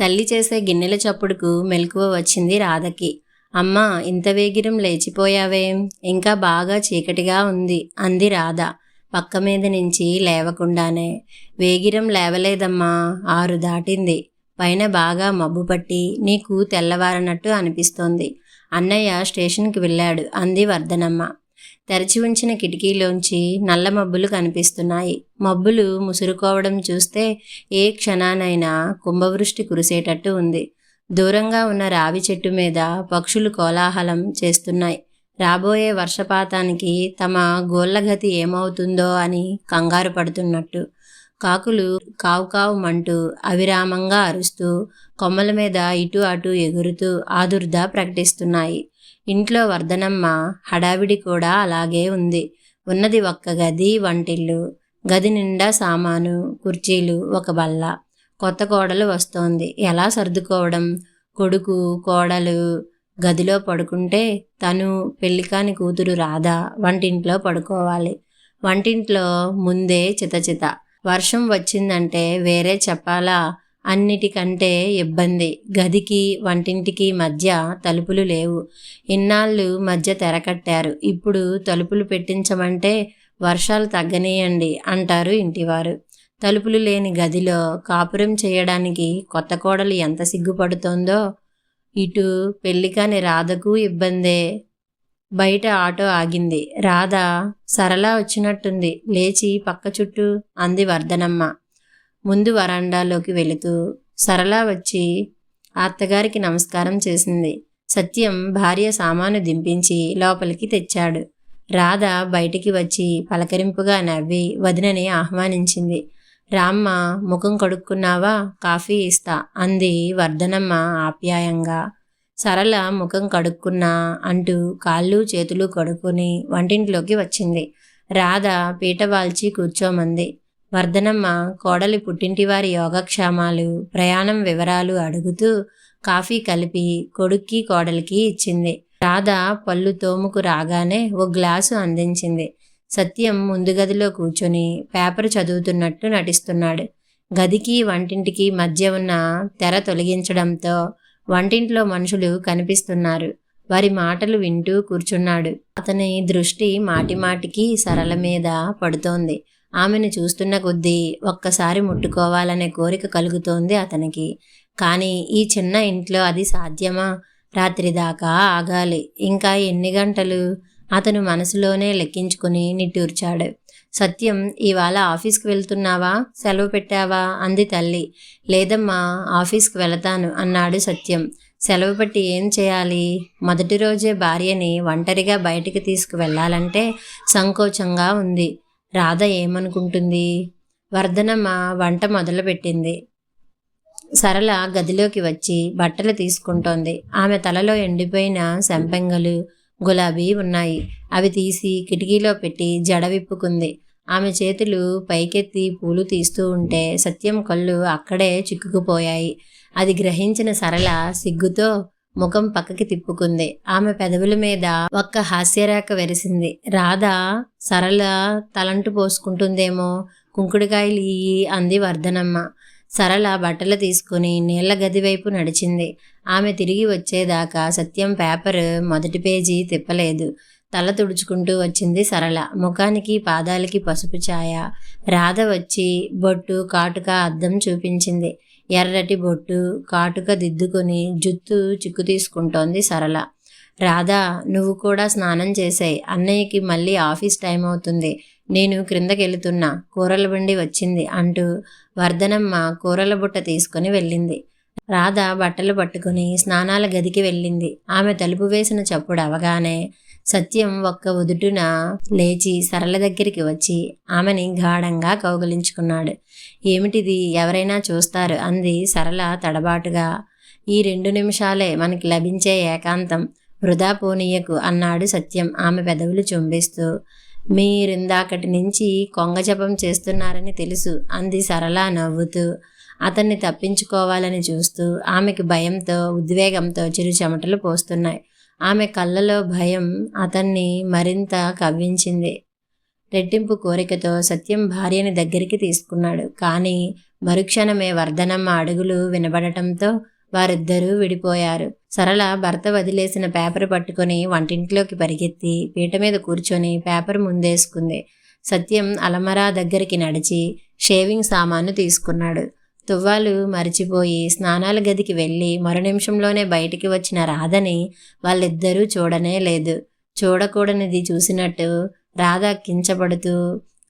తల్లి చేసే గిన్నెల చప్పుడుకు మెలకువ వచ్చింది రాధకి. అమ్మా ఇంత వేగిరం లేచిపోయావేం ఇంకా బాగా చీకటిగా ఉంది అంది రాధ పక్క మీద నుంచి లేవకుండానే. వేగిరం లేవలేదమ్మా ఆరు దాటింది. పైన బాగా మబ్బు పట్టి నీకు తెల్లవారనట్టు అనిపిస్తోంది. అన్నయ్య స్టేషన్కి వెళ్ళాడు అంది వర్ధనమ్మ. తెరచి ఉంచిన కిటికీలోంచి నల్ల మబ్బులు కనిపిస్తున్నాయి. మబ్బులు ముసురుకోవడం చూస్తే ఏ క్షణానైనా కుంభవృష్టి కురిసేటట్టు ఉంది. దూరంగా ఉన్న రావి చెట్టు మీద పక్షులు కోలాహలం చేస్తున్నాయి. రాబోయే వర్షపాతానికి తమ గోళ్ళగతి ఏమవుతుందో అని కంగారు పడుతున్నట్టు. కాకులు కావు కావు అవిరామంగా అరుస్తూ కొమ్మల మీద ఇటు అటు ఎగురుతూ ఆదుర్ద ప్రకటిస్తున్నాయి. ఇంట్లో వర్ధనమ్మ హడావిడి కూడా అలాగే ఉంది. ఉన్నది ఒక్క గది వంటిల్లు గది నిండా సామాను కుర్చీలు ఒక బల్ల. కొత్త కోడలు వస్తోంది. ఎలా సర్దుకోవడం? కొడుకు కోడలు గదిలో పడుకుంటే తను పెళ్ళికాని కూతురు రాధా వంటింట్లో పడుకోవాలి. వంటింట్లో ముందే చితచిత వర్షం వచ్చిందంటే వేరే చెప్పాలా? అన్నిటికంటే ఇబ్బంది. గదికి వంటింటికి మధ్య తలుపులు లేవు. ఇన్నాళ్ళు మధ్య తెరకట్టారు. ఇప్పుడు తలుపులు పెట్టించమంటే వర్షాలు తగ్గనీయండి అంటారు ఇంటివారు. తలుపులు లేని గదిలో కాపురం చేయడానికి కొత్త కోడలు ఎంత సిగ్గుపడుతోందో. ఇటు పెళ్ళికాని రాధకు ఇబ్బందే. బయట ఆటో ఆగింది. రాధ సరళ వచ్చినట్టుంది. లేచి పక్క చుట్టూ అంది వర్ధనమ్మ. ముందు వరాండాలోకి వెళుతూ సరళ వచ్చి అత్తగారికి నమస్కారం చేసింది. సత్యం భార్య సామాను దింపించి లోపలికి తెచ్చాడు. రాధ బయటికి వచ్చి పలకరింపుగా నవ్వి వదినని ఆహ్వానించింది. రామ్మ ముఖం కడుక్కున్నావా? కాఫీ ఇస్తా అంది వర్ధనమ్మ ఆప్యాయంగా. సరళ ముఖం కడుక్కున్నా అంటూ కాళ్ళు చేతులు కడుక్కొని వంటింట్లోకి వచ్చింది. రాధ పీట వాల్చి కూర్చోమంది. వర్ధనమ్మ కోడలి పుట్టింటివారి యోగక్షేమాలు ప్రయాణం వివరాలు అడుగుతూ కాఫీ కలిపి కొడుక్కి కోడలికి ఇచ్చింది. రాధ పళ్ళు తోముకు రాగానే ఓ గ్లాసు అందించింది. సత్యం ముందు గదిలో కూర్చొని పేపర్ చదువుతున్నట్టు నటిస్తున్నాడు. గదికి వంటింటికి మధ్య ఉన్న తెర తొలగించడంతో వంటింట్లో మనుషులు కనిపిస్తున్నారు. వారి మాటలు వింటూ కూర్చున్నాడు. అతని దృష్టి మాటిమాటికి సరళ మీద పడుతోంది. ఆమెను చూస్తున్న కొద్దీ ఒక్కసారి ముట్టుకోవాలనే కోరిక కలుగుతోంది అతనికి. కానీ ఈ చిన్న ఇంట్లో అది సాధ్యమా? రాత్రి దాకా ఆగాలి. ఇంకా ఎన్ని గంటలు? అతను మనసులోనే లెక్కించుకుని నిట్టూర్చాడు. సత్యం ఇవాళ ఆఫీస్కి వెళ్తున్నావా? సెలవు పెట్టావా? అంది తల్లి. లేదమ్మా ఆఫీస్కి వెళతాను అన్నాడు సత్యం. సెలవు పెట్టి ఏం చేయాలి? మొదటి రోజే భార్యని ఒంటరిగా బయటికి తీసుకువెళ్ళాలంటే సంకోచంగా ఉంది. రాధ ఏమనుకుంటుంది? వర్ధనమ్మ వంట మొదలుపెట్టింది. సరళ గదిలోకి వచ్చి బట్టలు తీసుకుంటోంది. ఆమె తలలో ఎండిపోయిన సెంపెంగలు గులాబీ ఉన్నాయి. అవి తీసి కిటికీలో పెట్టి జడ విప్పుకుంది. ఆమె చేతులు పైకెత్తి పూలు తీస్తూ ఉంటే సత్యం కళ్ళు అక్కడే చిక్కుకుపోయాయి. అది గ్రహించిన సరళ సిగ్గుతో ముఖం పక్కకి తిప్పుకుంది. ఆమె పెదవుల మీద ఒక్క హాస్యరేఖ వెరిసింది. రాధ సరళ తలంటు పోసుకుంటుందేమో కుంకుడుకాయలు ఇయ్యి అంది వర్ధనమ్మ. సరళ బట్టలు తీసుకుని నీళ్ళ గది వైపు నడిచింది. ఆమె తిరిగి వచ్చేదాకా సత్యం పేపర్ మొదటి పేజీ తిప్పలేదు. తల తుడుచుకుంటూ వచ్చింది సరళ. ముఖానికి పాదాలకి పసుపు ఛాయ. రాధ వచ్చి బొట్టు కాటుక అద్దం చూపించింది. ఎర్రటి బొట్టు కాటుక దిద్దుకొని జుత్తు చిక్కు తీసుకుంటోంది సరళ. రాధా నువ్వు కూడా స్నానం చేసాయి. అన్నయ్యకి మళ్ళీ ఆఫీస్ టైం అవుతుంది. నేను క్రిందకెళ్తున్నా. కూరల బండి వచ్చింది అంటూ వర్ధనమ్మ కూరల బుట్ట తీసుకుని వెళ్ళింది. రాధ బట్టలు పట్టుకుని స్నానాల గదికి వెళ్ళింది. ఆమె తలుపు వేసిన చప్పుడు అవగానే సత్యం ఒక్క ఉదుటున లేచి సరళ దగ్గరికి వచ్చి ఆమెని గాఢంగా కౌగలించుకున్నాడు. ఏమిటిది? ఎవరైనా చూస్తారు అంది సరళ తడబాటుగా. ఈ రెండు నిమిషాలే మనకి లభించే ఏకాంతం. వృధా పోనీయకు అన్నాడు సత్యం ఆమె పెదవులు చుంబిస్తూ. మీరిందాకటి నుంచి కొంగజపం చేస్తున్నారని తెలుసు అంది సరళ నవ్వుతూ. అతన్ని తప్పించుకోవాలని చూస్తూ ఆమెకి భయంతో ఉద్వేగంతో చిరు చెమటలు పోస్తున్నాయి. ఆమె కళ్ళలో భయం అతన్ని మరింత కవ్వించింది. రెట్టింపు కోరికతో సత్యం భార్యని దగ్గరికి తీసుకున్నాడు. కానీ మరుక్షణమే వర్ధనమ్మ అడుగులు వినబడటంతో వారిద్దరూ విడిపోయారు. సరళ భర్త వదిలేసిన పేపర్ పట్టుకొని వంటింట్లోకి పరిగెత్తి పీట మీద కూర్చొని పేపర్ ముందేసుకుంది. సత్యం అలమరా దగ్గరికి నడిచి షేవింగ్ సామాను తీసుకున్నాడు. తువ్వాలు మరిచిపోయి స్నానాల గదికి వెళ్ళి మరు నిమిషంలోనే బయటికి వచ్చిన రాధని వాళ్ళిద్దరూ చూడనే లేదు. చూడకూడనిది చూసినట్టు రాధ కించబడుతూ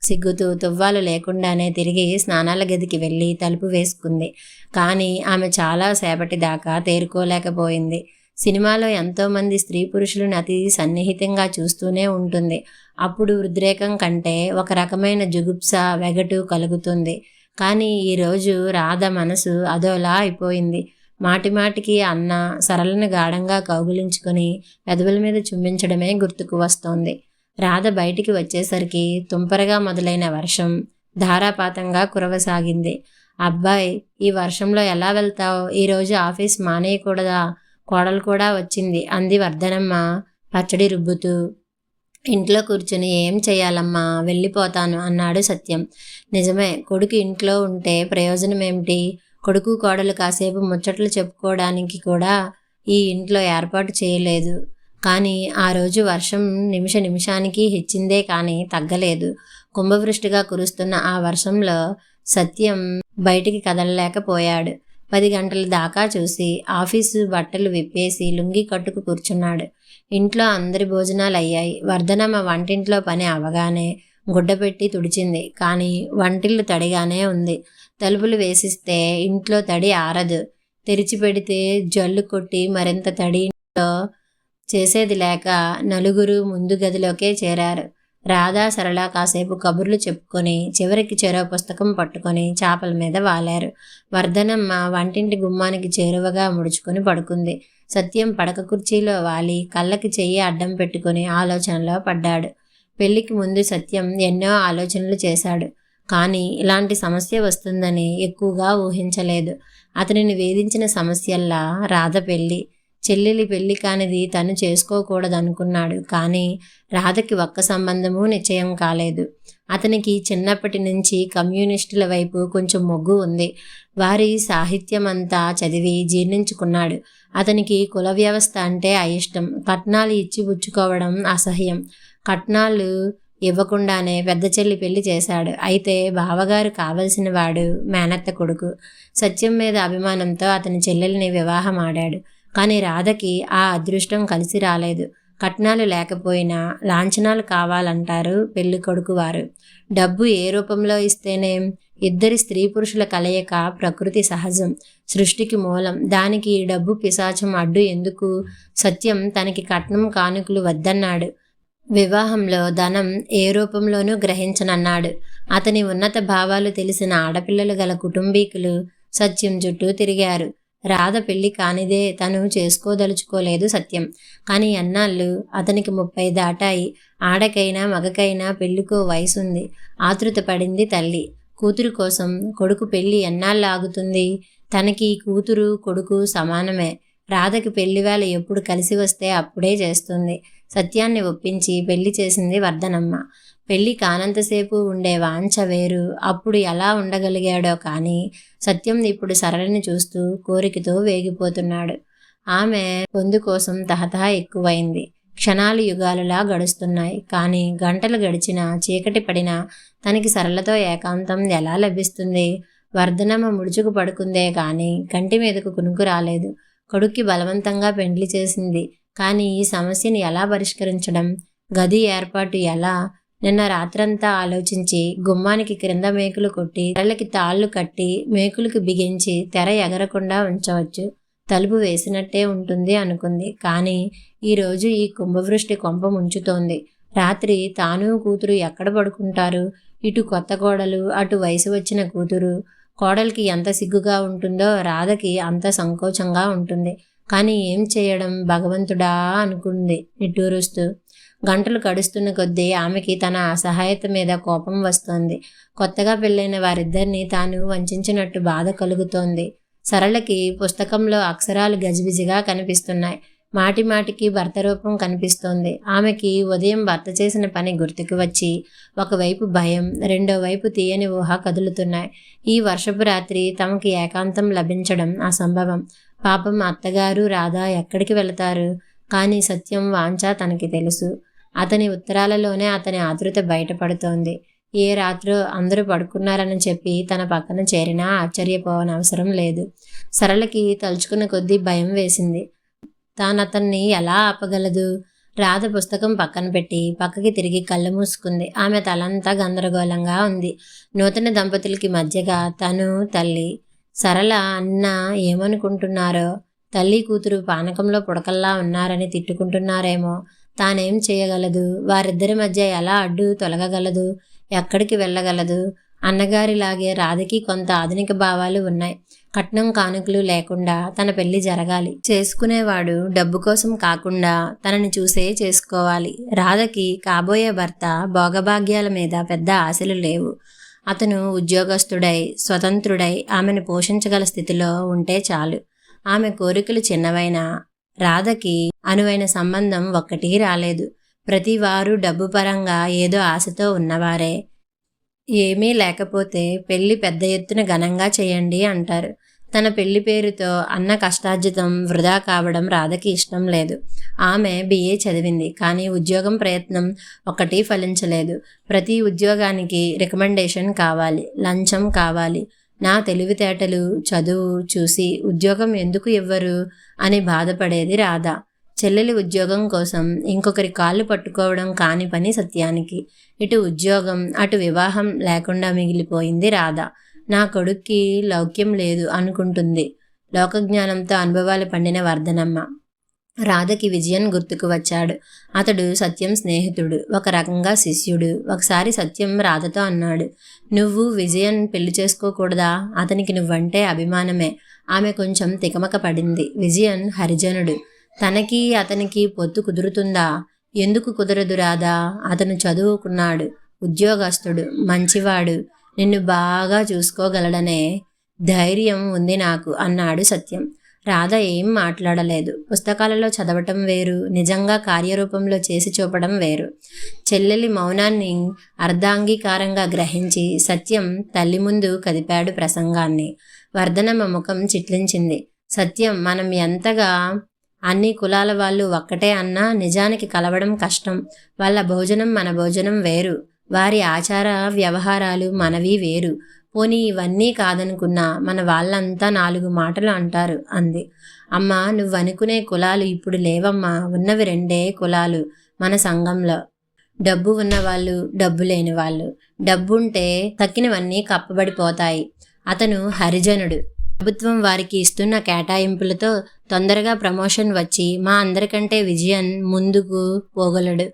సిగ్గుతూ తువ్వాలు లేకుండానే తిరిగి స్నానాల గదికి వెళ్ళి తలుపు వేసుకుంది. కానీ ఆమె చాలా సేపటి దాకా తేరుకోలేకపోయింది. సినిమాలో ఎంతోమంది స్త్రీ పురుషులను అతి సన్నిహితంగా చూస్తూనే ఉంటుంది. అప్పుడు ఉద్రేకం కంటే ఒక రకమైన జుగుప్స వెగటు కలుగుతుంది. కానీ ఈరోజు రాధ మనసు అదోలా అయిపోయింది. మాటిమాటికి అన్న సరళను గాఢంగా కౌగులించుకొని పెదవుల మీద చుంబించడమే గుర్తుకు వస్తోంది. రాధ బయటికి వచ్చేసరికి తుంపరగా మొదలైన వర్షం ధారాపాతంగా కురవసాగింది. అబ్బాయి ఈ వర్షంలో ఎలా వెళ్తావు? ఈరోజు ఆఫీస్ మానేయకూడదా? కోడలు కూడా వచ్చింది అంది వర్ధనమ్మ పచ్చడి రుబ్బుతూ. ఇంట్లో కూర్చుని ఏం చేయాలమ్మా? వెళ్ళిపోతాను అన్నాడు సత్యం. నిజమే కొడుకు ఇంట్లో ఉంటే ప్రయోజనం ఏమిటి? కొడుకు కోడలు కాసేపు ముచ్చట్లు చెప్పుకోవడానికి కూడా ఈ ఇంట్లో ఏర్పాటు చేయలేదు. కానీ ఆ రోజు వర్షం నిమిష నిమిషానికి హెచ్చిందే కానీ తగ్గలేదు. కుంభవృష్టిగా కురుస్తున్న ఆ వర్షంలో సత్యం బయటికి కదలలేకపోయాడు. పది గంటల దాకా చూసి ఆఫీసు బట్టలు విప్పేసి లుంగి కట్టుకు కూర్చున్నాడు. ఇంట్లో అందరి భోజనాలు అయ్యాయి. వర్ధనమ్మ వంటింట్లో పని అవగానే గుడ్డ పెట్టి తుడిచింది. కానీ వంటిల్లు తడిగానే ఉంది. తలుపులు వేసిస్తే ఇంట్లో తడి ఆరదు. తెరిచి పెడితే జల్లు కొట్టి మరింత తడి ఇంట్లో చేసేది లేక నలుగురు ముందు గదిలోకే చేరారు. రాధా సరళ కాసేపు కబుర్లు చెప్పుకొని చివరికి చెరో పుస్తకం పట్టుకొని చేపల మీద వాలారు. వర్ధనమ్మ వంటింటి గుమ్మానికి చేరువగా ముడుచుకొని పడుకుంది. సత్యం పడక కుర్చీలో వాలి కళ్ళకి చెయ్యి అడ్డం పెట్టుకుని ఆలోచనలో పడ్డాడు. పెళ్ళికి ముందు సత్యం ఎన్నో ఆలోచనలు చేశాడు. కానీ ఇలాంటి సమస్య వస్తుందని ఎక్కువగా ఊహించలేదు. అతనిని వేధించిన సమస్యల్లా రాధ పెళ్ళి. చెల్లెలి పెళ్ళి కానిది తను చేసుకోకూడదనుకున్నాడు. కానీ రాధకి ఒక్క సంబంధము నిశ్చయం కాలేదు. అతనికి చిన్నప్పటి నుంచి కమ్యూనిస్టుల వైపు కొంచెం మొగ్గు ఉంది. వారి సాహిత్యం అంతా చదివి జీర్ణించుకున్నాడు. అతనికి కుల వ్యవస్థ అంటే అయిష్టం. కట్నాలు ఇచ్చి పుచ్చుకోవడం అసహ్యం. కట్నాలు ఇవ్వకుండానే పెద్ద చెల్లి పెళ్ళి చేశాడు. అయితే బావగారు కావలసిన వాడు మేనత్త కొడుకు. సత్యం మీద అభిమానంతో అతని చెల్లెల్ని వివాహం ఆడాడు. కానీ రాధకి ఆ అదృష్టం కలిసి రాలేదు. కట్నాలు లేకపోయినా లాంఛనాలు కావాలంటారు పెళ్ళి కొడుకు వారు. డబ్బు ఏ రూపంలో ఇస్తేనే ఇద్దరి స్త్రీ పురుషుల కలయిక ప్రకృతి సహజం సృష్టికి మూలం. దానికి డబ్బు పిశాచం అడ్డు ఎందుకు? సత్యం తనకి కట్నం కానుకలు వద్దన్నాడు. వివాహంలో ధనం ఏ రూపంలోనూ గ్రహించనన్నాడు. అతని ఉన్నత భావాలు తెలిసిన ఆడపిల్లలు గల కుటుంబీకులు సత్యం చుట్టూ తిరిగారు. రాధ పెళ్ళి కానిదే తను చేసుకోదలుచుకోలేదు సత్యం. కానీ అన్నాళ్ళు అతనికి ముప్పై దాటాయి. ఆడకైనా మగకైనా పెళ్ళికో వయసుంది. ఆతృత పడింది తల్లి. కూతురు కోసం కొడుకు పెళ్ళి ఎన్నాళ్ళు ఆగుతుంది తనకి కూతురు కొడుకు సమానమే. రాధకి పెళ్ళివేళ ఎప్పుడు కలిసి వస్తే అప్పుడే చేస్తుంది. సత్యాన్ని ఒప్పించి పెళ్ళి చేసింది వర్ధనమ్మ. పెళ్ళి కానంతసేపు ఉండే వాంఛ వేరు. అప్పుడు ఎలా ఉండగలిగాడో కానీ సత్యం ఇప్పుడు సరళని చూస్తూ కోరికతో వేగిపోతున్నాడు. ఆమె పొందు కోసం తహతహ ఎక్కువైంది. క్షణాలు యుగాలులా గడుస్తున్నాయి. కానీ గంటలు గడిచినా చీకటి పడినా తనకి సరళతో ఏకాంతం ఎలా లభిస్తుంది? వర్ధనమ్మ ముడుచుకు పడుకుందే కానీ కంటి మీదకు కునుకు రాలేదు. కొడుక్కి బలవంతంగా పెండ్లి చేసింది. కానీ ఈ సమస్యని ఎలా పరిష్కరించడం? గది ఏర్పాటు ఎలా? నిన్న రాత్రంతా ఆలోచించి గుమ్మానికి క్రింద మేకులు కొట్టి తెరలకి తాళ్ళు కట్టి మేకులకు బిగించి తెర ఎగరకుండా ఉంచవచ్చు. తలుపు వేసినట్టే ఉంటుంది అనుకుంది. కానీ ఈరోజు ఈ కుంభవృష్టి కొంప ముంచుతోంది. రాత్రి తాను కూతురు ఎక్కడ పడుకుంటారు? ఇటు కొత్త కోడలు అటు వయసు వచ్చిన కూతురు. కోడలికి ఎంత సిగ్గుగా ఉంటుందో రాధకి అంత సంకోచంగా ఉంటుంది. కానీ ఏం చేయడం భగవంతుడా అనుకుంది నిట్టూరుస్తూ. గంటలు గడుస్తున్న కొద్దీ ఆమెకి తన అసహాయత మీద కోపం వస్తోంది. కొత్తగా పెళ్ళైన వారిద్దరిని తాను వంచినట్టు బాధ కలుగుతోంది. సరళకి పుస్తకంలో అక్షరాలు గజిబిజిగా కనిపిస్తున్నాయి. మాటి మాటికి భర్త రూపం కనిపిస్తోంది. ఆమెకి ఉదయం భర్త చేసిన పని గుర్తుకు వచ్చి ఒకవైపు భయం రెండో వైపు తీయని ఊహ కదులుతున్నాయి. ఈ వర్షపు రాత్రి తమకి ఏకాంతం లభించడం అసంభవం. పాపం అత్తగారు రాధా ఎక్కడికి వెళతారు? కానీ సత్యం వాంఛ తనకి తెలుసు. అతని ఉత్తరాలలోనే అతని ఆతృత బయటపడుతోంది. ఏ రాత్రో అందరూ పడుకున్నారని చెప్పి తన పక్కన చేరినా ఆశ్చర్యపోవనవసరం లేదు. సరళకి తలుచుకున్న కొద్దీ భయం వేసింది. తాను అతన్ని ఎలా ఆపగలదు? రాధ పుస్తకం పక్కన పెట్టి పక్కకి తిరిగి కళ్ళు మూసుకుంది. ఆమె తలంతా గందరగోళంగా ఉంది. నూతన దంపతులకి మధ్యగా తను తల్లి సరళ అన్న ఏమనుకుంటున్నారో తల్లి కూతురు పానకంలో పుడకల్లా ఉన్నారని తిట్టుకుంటున్నారేమో తానేం చేయగలదు? వారిద్దరి మధ్య ఎలా అడ్డు తొలగగలదు? ఎక్కడికి వెళ్ళగలదు? అన్నగారిలాగే రాధకి కొంత ఆధునిక భావాలు ఉన్నాయి. కట్నం కానుకలు లేకుండా తన పెళ్ళి జరగాలి. చేసుకునేవాడు డబ్బు కోసం కాకుండా తనని చూసే చేసుకోవాలి. రాధకి కాబోయే భర్త భోగభాగ్యాల మీద పెద్ద ఆశలు లేవు. అతను ఉద్యోగస్తుడై స్వతంత్రుడై ఆమెను పోషించగల స్థితిలో ఉంటే చాలు. ఆమె కోరికలు చిన్నవైనా రాధకి అనువైన సంబంధం ఒక్కటి రాలేదు. ప్రతి వారు డబ్బు పరంగా ఏదో ఆశతో ఉన్నవారే. ఏమీ లేకపోతే పెళ్ళి పెద్ద ఎత్తున ఘనంగా చేయండి అంటారు. తన పెళ్ళి పేరుతో అన్న కష్టార్జితం వృధా కావడం రాధకి ఇష్టం లేదు. ఆమె బిఏ చదివింది కానీ ఉద్యోగం ప్రయత్నం ఒకటి ఫలించలేదు. ప్రతి ఉద్యోగానికి రికమెండేషన్ కావాలి లంచం కావాలి. నా తెలివితేటలు చదువు చూసి ఉద్యోగం ఎందుకు ఇవ్వరు? అని బాధపడేది రాధ. చెల్లెలి ఉద్యోగం కోసం ఇంకొకరి కాళ్ళు పట్టుకోవడం కాని పని సత్యానికి. ఇటు ఉద్యోగం అటు వివాహం లేకుండా మిగిలిపోయింది రాధ. నా కొడుక్కి లౌక్యం లేదు అనుకుంటుంది. లోకజ్ఞానంతో అనుభవాలు పండిన వర్ధనమ్మ. రాధకి విజయన్ గుర్తుకు వచ్చాడు. అతడు సత్యం స్నేహితుడు ఒక రకంగా శిష్యుడు. ఒకసారి సత్యం రాధతో అన్నాడు నువ్వు విజయన్ పెళ్ళి చేసుకోకూడదా? అతనికి నువ్వంటే అభిమానమే. ఆమె కొంచెం తికమక పడింది. విజయన్ హరిజనుడు. తనకి అతనికి పొత్తు కుదురుతుందా? ఎందుకు కుదరదు రాదా అతను చదువుకున్నాడు ఉద్యోగస్తుడు మంచివాడు. నిన్ను బాగా చూసుకోగలడనే ధైర్యం ఉంది నాకు అన్నాడు సత్యం. రాధ ఏం మాట్లాడలేదు. పుస్తకాలలో చదవటం వేరు నిజంగా కార్యరూపంలో చేసి చూపడం వేరు. చెల్లెలి మౌనాన్ని అర్ధాంగీకారంగా గ్రహించి సత్యం తల్లి ముందు కదిపాడు ప్రసంగాన్ని. వర్ధనమ్మ ముఖం చిట్లించింది. సత్యం మనం ఎంతగా అన్ని కులాల వాళ్ళు ఒక్కటే అన్నా నిజానికి కలవడం కష్టం. వాళ్ళ భోజనం మన భోజనం వేరు. వారి ఆచార వ్యవహారాలు మనవి వేరు. పోనీ ఇవన్నీ కాదనుకున్నా మన వాళ్ళంతా నాలుగు మాటలు అంటారు అంది. అమ్మ నువ్వు అనుకునే కులాలు ఇప్పుడు లేవమ్మా. ఉన్నవి రెండే కులాలు మన సంఘంలో. డబ్బు ఉన్నవాళ్ళు డబ్బు లేని వాళ్ళు డబ్బుంటే తక్కినవన్నీ కప్పబడిపోతాయి. అతను హరిజనుడు. ప్రభుత్వం వారికి ఇస్తున్న కేటాయింపులతో తొందరగా ప్రమోషన్ వచ్చి మా అందరికంటే విజయన్ ముందుకు పోగలడు.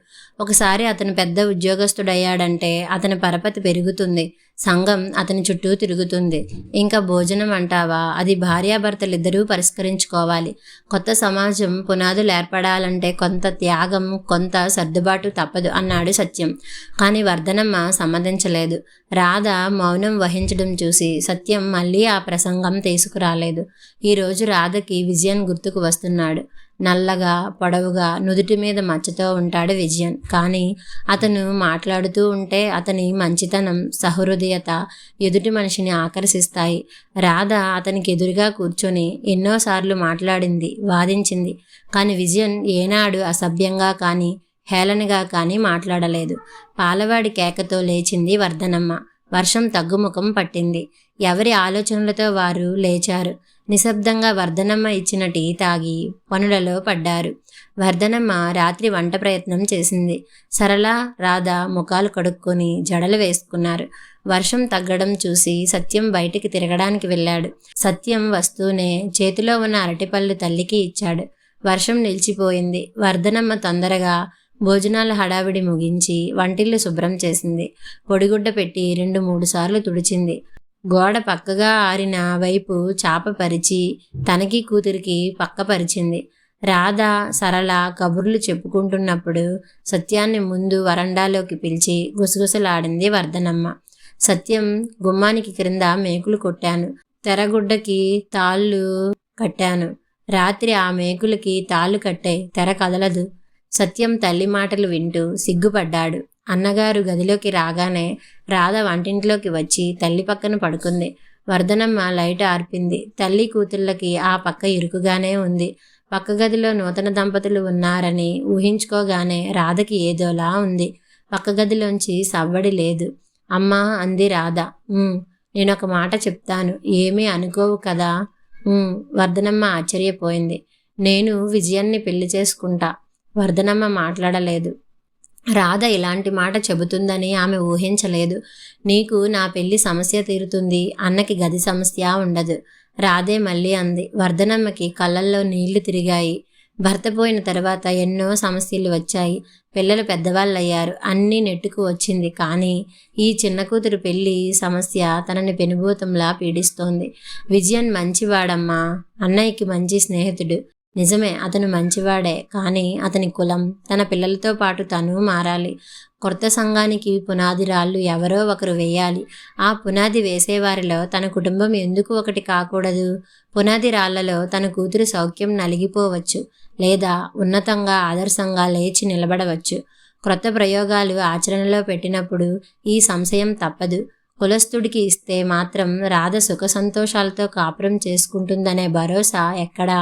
ఒకసారి అతను పెద్ద ఉద్యోగస్తుడయ్యాడంటే అతని పరపతి పెరుగుతుంది. సంఘం అతని చుట్టూ తిరుగుతుంది. ఇంకా భోజనం అంటావా? అది భార్యాభర్తలిద్దరూ పరిష్కరించుకోవాలి. కొత్త సమాజం పునాదులు ఏర్పడాలంటే కొంత త్యాగం కొంత సర్దుబాటు తప్పదు అన్నాడు సత్యం. కానీ వర్ధనమ్మ సమ్మతించలేదు. రాధ మౌనం వహించడం చూసి సత్యం మళ్ళీ ఆ ప్రసంగం తీసుకురాలేదు. ఈరోజు రాధకి విజయన్ గుర్తుకు వస్తున్నాడు. నల్లగా పొడవుగా నుదుటి మీద మచ్చతో ఉంటాడు విజయన్. కానీ అతను మాట్లాడుతూ ఉంటే అతని మంచితనం సహృదయత ఎదుటి మనిషిని ఆకర్షిస్తాయి. రాధ అతనికి ఎదురుగా కూర్చొని ఎన్నోసార్లు మాట్లాడింది వాదించింది. కానీ విజయన్ ఏనాడు అసభ్యంగా కానీ హేళనగా కానీ మాట్లాడలేదు. పాలవాడి కేకతో లేచింది వర్ధనమ్మ. వర్షం తగ్గుముఖం పట్టింది. ఎవరి ఆలోచనలతో వారు లేచారు. నిశ్శబ్దంగా వర్ధనమ్మ ఇచ్చిన టీ తాగి పనులలో పడ్డారు. వర్ధనమ్మ రాత్రి వంట ప్రయత్నం చేసింది. సరళ రాధ ముఖాలు కడుక్కొని జడలు వేసుకున్నారు. వర్షం తగ్గడం చూసి సత్యం బయటికి తిరగడానికి వెళ్ళాడు. సత్యం వస్తూనే చేతిలో ఉన్న అరటిపళ్ళు తల్లికి ఇచ్చాడు. వర్షం నిలిచిపోయింది. వర్ధనమ్మ తొందరగా భోజనాల హడావిడి ముగించి వంటిల్లు శుభ్రం చేసింది. పొడిగుడ్డ పెట్టి రెండు మూడు సార్లు తుడిచింది. గోడ పక్కగా ఆరిన వైపు చాప పరిచి తనకి కూతురికి పక్క పరిచింది. రాధ సరళ కబుర్లు చెప్పుకుంటున్నప్పుడు సత్యాన్ని ముందు వరండాలోకి పిలిచి గుసగుసలాడింది వర్ధనమ్మ సత్యం గుమ్మానికి క్రింద మేకులు కొట్టాను. తెరగుడ్డకి తాళ్ళు కట్టాను. రాత్రి ఆ మేకులకి తాళ్ళు కట్టాయి తెర కదలదు. సత్యం తల్లి మాటలు వింటూ సిగ్గుపడ్డాడు. అన్నగారు గదిలోకి రాగానే రాధ వంటింట్లోకి వచ్చి తల్లి పక్కన పడుకుంది. వర్ధనమ్మ లైట్ ఆర్పింది. తల్లి కూతుళ్ళకి ఆ పక్క ఇరుకుగానే ఉంది. పక్క గదిలో నూతన దంపతులు ఉన్నారని ఊహించుకోగానే రాధకి ఏదోలా ఉంది. పక్క గదిలోంచి సవ్వడి లేదు. అమ్మా అంది రాధ. నేను నేనొక మాట చెప్తాను. ఏమీ అనుకోవు కదా? వర్ధనమ్మ ఆశ్చర్యపోయింది. నేను విజయాన్ని పెళ్ళి చేసుకుంటా. వర్ధనమ్మ మాట్లాడలేదు. రాధ ఇలాంటి మాట చెబుతుందని ఆమె ఊహించలేదు. నీకు నా పెళ్ళి సమస్య తీరుతుంది. అన్నకి గది సమస్య ఉండదు. రాధే మళ్ళీ అంది. వర్ధనమ్మకి కళ్ళల్లో నీళ్ళు తిరిగాయి. భర్త పోయిన తర్వాత ఎన్నో సమస్యలు వచ్చాయి. పిల్లలు పెద్దవాళ్ళయ్యారు. అన్నీ నెట్టుకు వచ్చింది. కానీ ఈ చిన్న కూతురు పెళ్ళి సమస్య తనని పెనుభూతంలా పీడిస్తోంది. విజయన్ మంచివాడమ్మా. అన్నయ్యకి మంచి స్నేహితుడు. నిజమే అతను మంచివాడే కానీ అతని కులం తన పిల్లలతో పాటు తను మారాలి. కొత్త సంఘానికి పునాది రాళ్ళు ఎవరో ఒకరు వేయాలి. ఆ పునాది వేసేవారిలో తన కుటుంబం ఎందుకు ఒకటి కాకూడదు? పునాది రాళ్ళలో తన కూతురు సౌఖ్యం నలిగిపోవచ్చు లేదా ఉన్నతంగా ఆదర్శంగా లేచి నిలబడవచ్చు. క్రొత్త ప్రయోగాలు ఆచరణలో పెట్టినప్పుడు ఈ సంశయం తప్పదు. కులస్థుడికి ఇస్తే మాత్రం రాధ సుఖ సంతోషాలతో కాపురం చేసుకుంటుందనే భరోసా ఎక్కడా?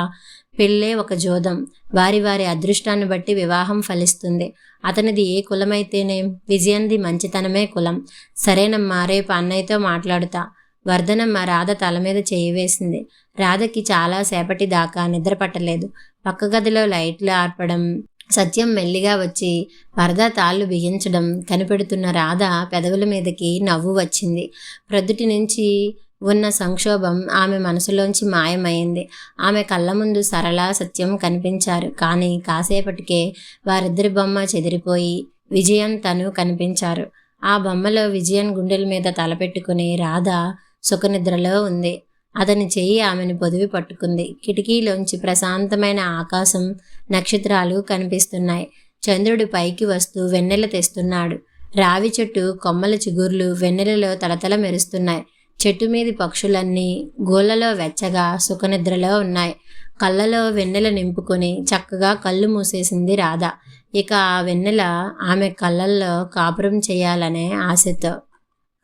పెళ్ళే ఒక జోదం. వారి వారి అదృష్టాన్ని బట్టి వివాహం ఫలిస్తుంది. అతనిది ఏ కులమైతేనే విజయంది మంచితనమే కులం. సరేనమ్మా రేపు అన్నయ్యతో మాట్లాడుతా. వర్ధనమ్మ రాధ తల మీద చేయి వేసింది. రాధకి చాలా సేపటి దాకా నిద్ర పట్టలేదు. పక్క గదిలో లైట్లు ఆర్పడం సత్యం మెల్లిగా వచ్చి వరద తాళ్ళు బిగించడం కనిపెడుతున్న రాధ పెదవుల మీదకి నవ్వు వచ్చింది. ప్రొద్దుటి నుంచి ఉన్న సంక్షోభం ఆమె మనసులోంచి మాయమైంది. ఆమె కళ్ళ ముందు సరళ సత్యం కనిపించారు. కానీ కాసేపటికే వారిద్దరి బొమ్మ చెదిరిపోయి విజయం తను కనిపించారు. ఆ బొమ్మలో విజయన్ గుండెల మీద తలపెట్టుకుని రాధ సుఖనిద్రలో ఉంది. అతని చెయ్యి ఆమెను పొదివి పట్టుకుంది. కిటికీలోంచి ప్రశాంతమైన ఆకాశం నక్షత్రాలు కనిపిస్తున్నాయి. చంద్రుడు పైకి వస్తూ వెన్నెల తెస్తున్నాడు. రావి చెట్టు కొమ్మల చిగుర్లు వెన్నెలలో తలతల మెరుస్తున్నాయి. చెట్టు మీది పక్షులన్నీ గోళ్ళలో వెచ్చగా సుఖనిద్రలో ఉన్నాయి. కళ్ళలో వెన్నెల నింపుకొని చక్కగా కళ్ళు మూసేసింది రాధ. ఇక ఆ వెన్నెల ఆమె కళ్ళల్లో కాపురం చేయాలనే ఆశతో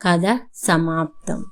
కథ సమాప్తం.